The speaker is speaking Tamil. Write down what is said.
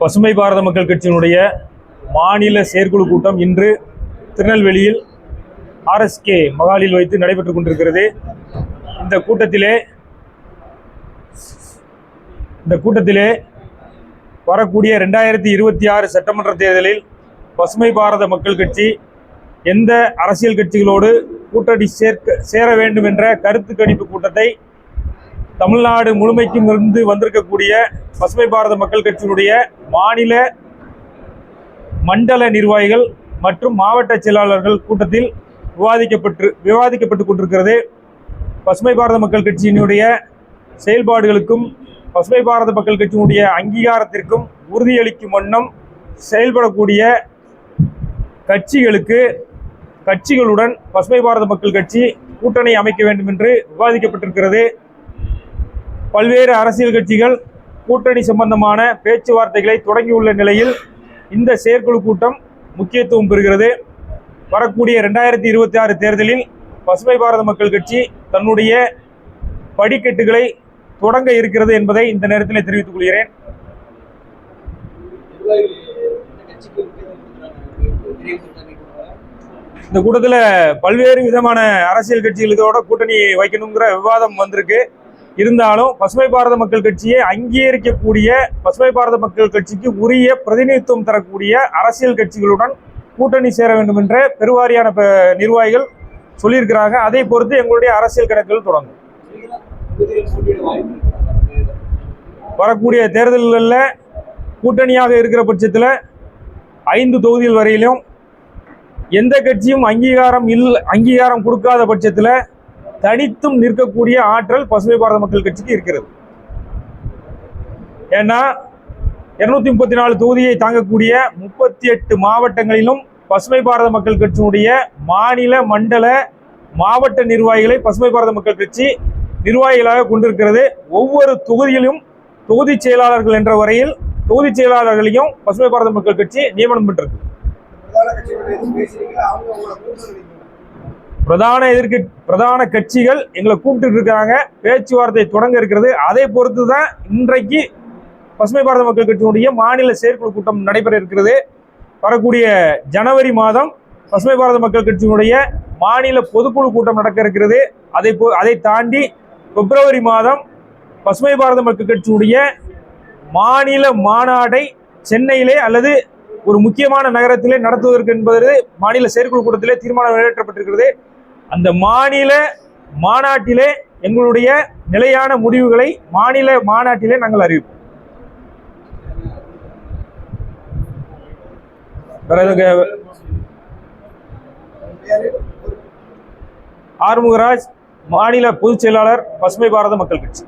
பசுமை பாரத மக்கள் கட்சியினுடைய மாநில செயற்குழு கூட்டம் இன்று திருநெல்வேலியில் ஆர்எஸ்கே மகாலில் வைத்து நடைபெற்றுக் கொண்டிருக்கிறது. இந்த கூட்டத்திலே இந்த கூட்டத்திலே வரக்கூடிய ரெண்டாயிரத்தி இருபத்தி ஆறு சட்டமன்ற தேர்தலில் பசுமை பாரத மக்கள் கட்சி எந்த அரசியல் கட்சிகளோடு கூட்டணி சேர்க்க சேர வேண்டும் என்ற கருத்து கணிப்பு கூட்டத்தை தமிழ்நாடு முழுமைக்கும் இருந்து வந்திருக்கக்கூடிய பசுமை பாரத மக்கள் கட்சியினுடைய மாநில மண்டல நிர்வாகிகள் மற்றும் மாவட்ட செயலாளர்கள் கூட்டத்தில் விவாதிக்கப்பட்டு விவாதிக்கப்பட்டு கொண்டிருக்கிறது. பசுமை பாரத மக்கள் கட்சியினுடைய செயல்பாடுகளுக்கும் பசுமை பாரத மக்கள் கட்சியினுடைய அங்கீகாரத்திற்கும் உறுதியளிக்கும் வண்ணம் செயல்படக்கூடிய கட்சிகளுக்கு கட்சிகளுடன் பசுமை பாரத மக்கள் கட்சி கூட்டணி அமைக்க வேண்டும் என்று விவாதிக்கப்பட்டிருக்கிறது. பல்வேறு அரசியல் கட்சிகள் கூட்டணி சம்பந்தமான பேச்சுவார்த்தைகளை தொடங்கியுள்ள நிலையில் இந்த செயற்குழு கூட்டம் முக்கியத்துவம் பெறுகிறது. வரக்கூடிய ரெண்டாயிரத்தி இருபத்தி ஆறு தேர்தலில் பசுமை பாரத மக்கள் கட்சி தன்னுடைய படிக்கட்டுகளை தொடங்க இருக்கிறது என்பதை இந்த நேரத்தில் தெரிவித்துக் கொள்கிறேன். இந்த கூட்டத்தில் பல்வேறு விதமான அரசியல் கட்சிகளோட கூட்டணி வைக்கணுங்கிற விவாதம் வந்திருக்கு. இருந்தாலும் பசுமை பாரத மக்கள் கட்சியை அங்கீகரிக்கக்கூடிய பசுமை பாரத மக்கள் கட்சிக்கு உரிய பிரதிநிதித்துவம் தரக்கூடிய அரசியல் கட்சிகளுடன் கூட்டணி சேர வேண்டும் என்ற பெருவாரியான ப- நிர்வாகிகள் சொல்லியிருக்கிறாங்க. அதை பொறுத்து எங்களுடைய அரசியல் கணக்குகள் தொடங்கும். வரக்கூடிய தேர்தல்களில் கூட்டணியாக இருக்கிற பட்சத்தில் ஐந்து தொகுதிகள் வரையிலும் எந்த கட்சியும் அங்கீகாரம் இல் அங்கீகாரம் கொடுக்காத பட்சத்தில் தனித்தும் நிற்கக்கூடிய ஆற்றல் பசுமை பாரத மக்கள் கட்சிக்கு இருக்கிறது. ஏன்னா இருநூத்தி முப்பத்தி நாலு தொகுதியை தாங்கக்கூடிய முப்பத்தி எட்டு மாவட்டங்களிலும் பசுமை பாரத மக்கள் கட்சியினுடைய மாநில மண்டல மாவட்ட நிர்வாகிகளை பசுமை பாரத மக்கள் கட்சி நிர்வாகிகளாக கொண்டிருக்கிறது. ஒவ்வொரு தொகுதியிலும் தொகுதி செயலாளர்கள் என்ற வரையில் தொகுதி செயலாளர்களையும் பசுமை பாரத மக்கள் கட்சி நியமனம் பெற்றிருக்கு. பிரதான கட்சிகளுடைய பிரதான எதிர்க்க பிரதான கட்சிகள் எங்களை கூப்பிட்டு இருக்கிறாங்க பேச்சுவார்த்தை தொடங்க இருக்கிறது. அதை பொறுத்து தான் இன்றைக்கு பசுமை பாரத மக்கள் கட்சியினுடைய மாநில செயற்குழு கூட்டம் நடைபெற இருக்கிறது. வரக்கூடிய ஜனவரி மாதம் பசுமை பாரத மக்கள் கட்சியினுடைய மாநில பொதுக்குழு கூட்டம் நடக்க இருக்கிறது. அதை போ அதை தாண்டி பிப்ரவரி மாதம் பசுமை பாரத மக்கள் கட்சியினுடைய மாநில மாநாடை சென்னையிலே அல்லது ஒரு முக்கியமான நகரத்திலே நடத்துவதற்கு என்பது மாநில செயற்குழு கூட்டத்திலே தீர்மானம் நிறைவேற்றப்பட்டிருக்கிறது. அந்த மாநில மாநாட்டிலே எங்களுடைய நிலையான முடிவுகளை மாநில மாநாட்டிலே நாங்கள் அறிவிப்போம். வேற ஆறுமுகராஜ் மாநில பொதுச் செயலாளர் பசுமை பாரத மக்கள் கட்சி.